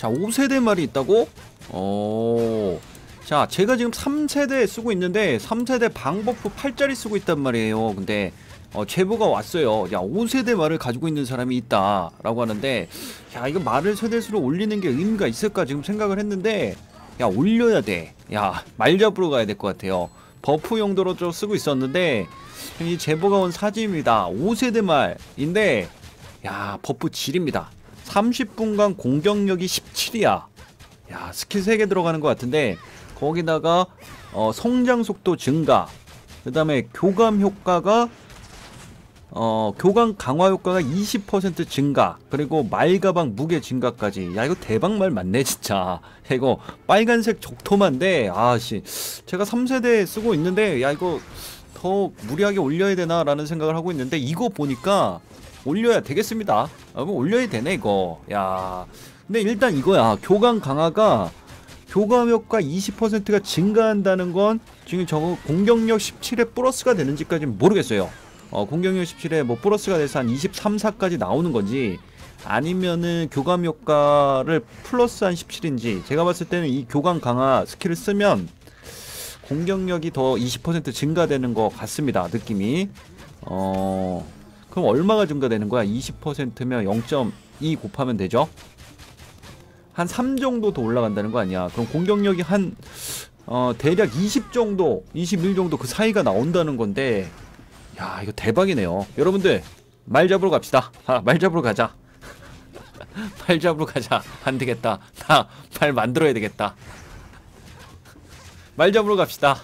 자 5세대 말이 있다고? 어... 자 제가 지금 3세대 쓰고 있는데 3세대 방버프 8짜리 쓰고 있단 말이에요. 근데 어, 제보가 왔어요. 야 5세대 말을 가지고 있는 사람이 있다 라고 하는데 야 이거 말을 세대수로 올리는 게 의미가 있을까 지금 생각을 했는데 야 올려야 돼야 말 잡으러 가야 될 것 같아요. 버프 용도로 좀 쓰고 있었는데 이 제보가 온 사진입니다. 5세대 말인데 야 버프 질입니다 30분간 공격력이 17이야. 야 스킬 3개 들어가는 것 같은데 거기다가 어, 성장 속도 증가 그 다음에 교감 효과가 어, 교감 강화 효과가 20% 증가 그리고 말가방 무게 증가까지. 야 이거 대박 말 맞네 진짜. 야, 이거 빨간색 적토마인데 아씨 제가 3세대 쓰고 있는데 야 이거 더 무리하게 올려야 되나 라는 생각을 하고 있는데 이거 보니까 올려야 되겠습니다. 아, 뭐 올려야 되네 이거. 야. 근데 일단 이거야. 교감 강화가 교감 효과 20%가 증가한다는 건 지금 저거 공격력 17에 플러스가 되는지까지는 모르겠어요. 어, 공격력 17에 뭐 플러스가 돼서 한 23, 4까지 나오는 건지 아니면은 교감 효과를 플러스 한 17인지 제가 봤을 때는 이 교감 강화 스킬을 쓰면 공격력이 더 20% 증가되는 것 같습니다 느낌이. 어 그럼 얼마가 증가되는 거야? 20%면 0.2 곱하면 되죠? 한 3 정도 더 올라간다는 거 아니야? 그럼 공격력이 한 어, 대략 20 정도 21 정도 그 사이가 나온다는 건데 야 이거 대박이네요. 여러분들 말 잡으러 갑시다. 아, 말 잡으러 가자. 말 잡으러 가자. 안 되겠다. 나 말 만들어야 되겠다 말 잡으러 갑시다